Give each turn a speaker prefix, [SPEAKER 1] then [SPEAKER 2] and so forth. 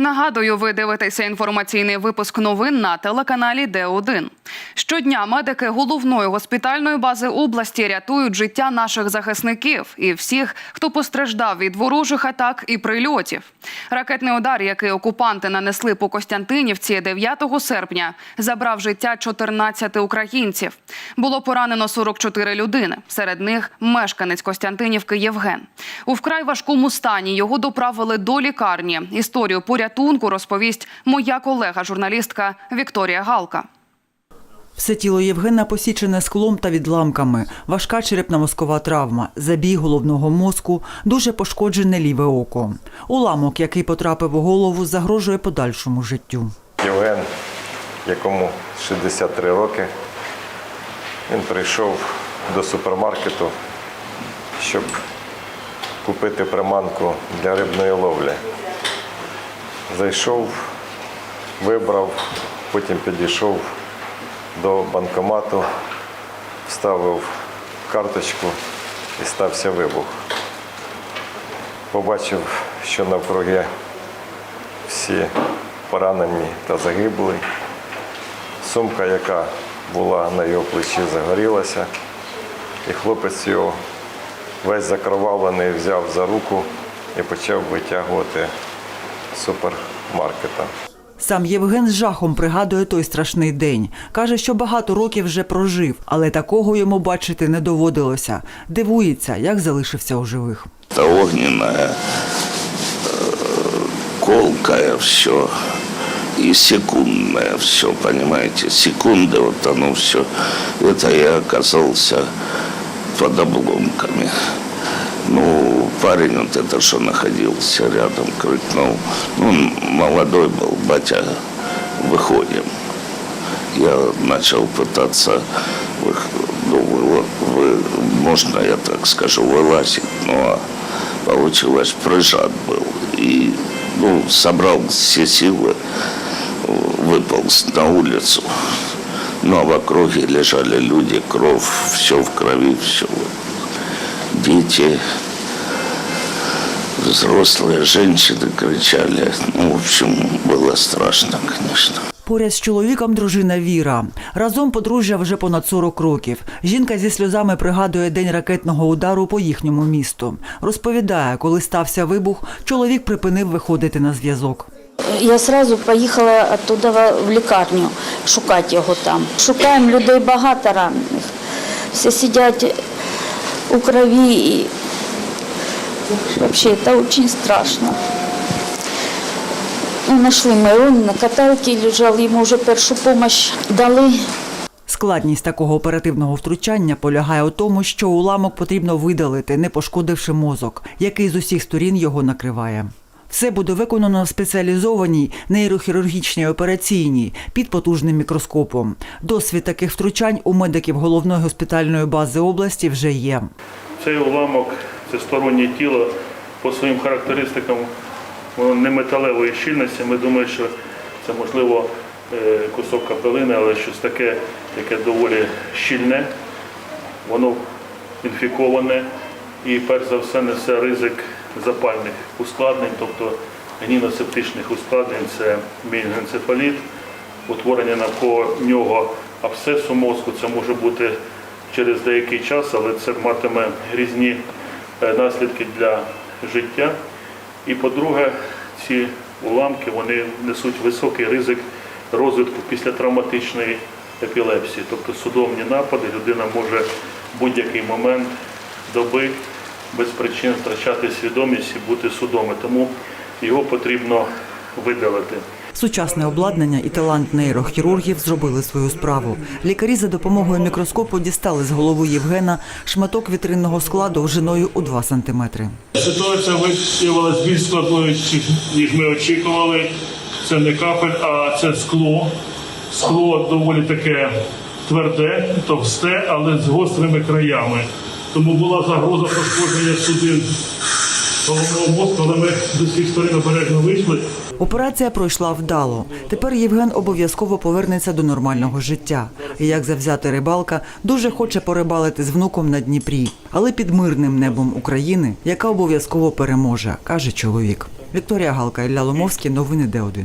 [SPEAKER 1] Нагадую, ви дивитеся інформаційний випуск новин на телеканалі Д1. Щодня медики головної госпітальної бази області рятують життя наших захисників і всіх, хто постраждав від ворожих атак і прильотів. Ракетний удар, який окупанти нанесли по Костянтинівці 9 серпня, забрав життя 14 українців. Було поранено 44 людини. Серед них мешканець Костянтинівки Євген. У вкрай важкому стані його доправили до лікарні. Історію порятунку розповість моя колега, журналістка Вікторія Галка.
[SPEAKER 2] Все тіло Євгена посічене склом та відламками, важка черепно-мозкова травма, забій головного мозку, дуже пошкоджене ліве око. Уламок, який потрапив у голову, загрожує подальшому життю.
[SPEAKER 3] Євген, якому 63 роки, він прийшов до супермаркету, щоб купити приманку для рибної ловлі. Зайшов, вибрав, потім підійшов до банкомату, вставив карточку і стався вибух. Побачив, що навкруги всі поранені та загиблі. Сумка, яка була на його плечі, загорілася, і хлопець його весь закровавлений взяв за руку і почав витягувати супермаркета.
[SPEAKER 2] Сам Євген з жахом пригадує той страшний день. Каже, що багато років вже прожив, але такого йому бачити не доводилося. Дивується, як залишився у живих.
[SPEAKER 4] Это огненное, э, колкое все и секундное все, понимаете, секунды вот оно все. Это я оказался под обломками. Ну, парень вот это, что находился рядом, крикнул. Ну, молодой был, батя, выходим. Я начал пытаться, ну, вы- вы- можно я так скажу, вылазить, но получилось прыжат был. И ну, собрал все силы, выполз на улицу. Ну, а в округе лежали люди, кровь, все в крови, все. Дети, взрослые, женщины кричали. Ну, в общем, было страшно, конечно.
[SPEAKER 2] Поряд з чоловіком дружина Віра. Разом подружжя вже понад 40 років. Жінка зі сльозами пригадує день ракетного удару по їхньому місту. Розповідає, коли стався вибух, чоловік припинив виходити на зв'язок.
[SPEAKER 5] Я сразу поїхала оттуда в- в лікарню шукати його там. Шукаємо людей багато ранених. Всі сидять у крові И взагалі это очень страшно. Нашли ми, он на каталці лежав, йому вже першу допомогу дали.
[SPEAKER 2] Складність такого оперативного втручання полягає у тому, що уламок потрібно видалити, не пошкодивши мозок, який з усіх сторін його накриває. Все буде виконано в спеціалізованій нейрохірургічній операційній під потужним мікроскопом. Досвід таких втручань у медиків головної госпітальної бази області вже є.
[SPEAKER 6] Цей уламок це стороннє тіло по своїм характеристикам воно не металевої щільності. Ми думаємо, що це можливо е, кусок капелини, але щось таке, яке доволі щільне, воно інфіковане і перш за все несе ризик запальних ускладнень, тобто гніносептичних ускладнень, це мінгенцефаліт, утворення навколо нього абсцесу мозку, це може бути через деякий час, але це матиме грізні е, наслідки для життя. І по-друге, ці уламки вони несуть високий ризик розвитку післятравматичної епілепсії, тобто судомні напади, людина може в будь-який момент доби без причин втрачати свідомість і бути судоми. Тому його потрібно видалити.
[SPEAKER 2] Сучасне обладнання і талант нейрохірургів зробили свою справу. Лікарі за допомогою мікроскопу дістали з голови Євгена шматок вітринного скла довжиною у 2 сантиметри.
[SPEAKER 6] Ситуація виявилася більш складною, ніж ми очікували. Це не капель, а це скло. Скло доволі таке тверде, товсте, але з гострими краями. Тому була загроза пошкодження судин головного мозку, але ми з усіх сторін обережно вийшли.
[SPEAKER 2] Операція пройшла вдало. Тепер Євген обов'язково повернеться до нормального життя. І як завзяти рибалка, дуже хоче порибалити з внуком на Дніпрі, але під мирним небом України, яка обов'язково переможе, каже чоловік. Вікторія Галка, Ілля Ломовський, новини Д1.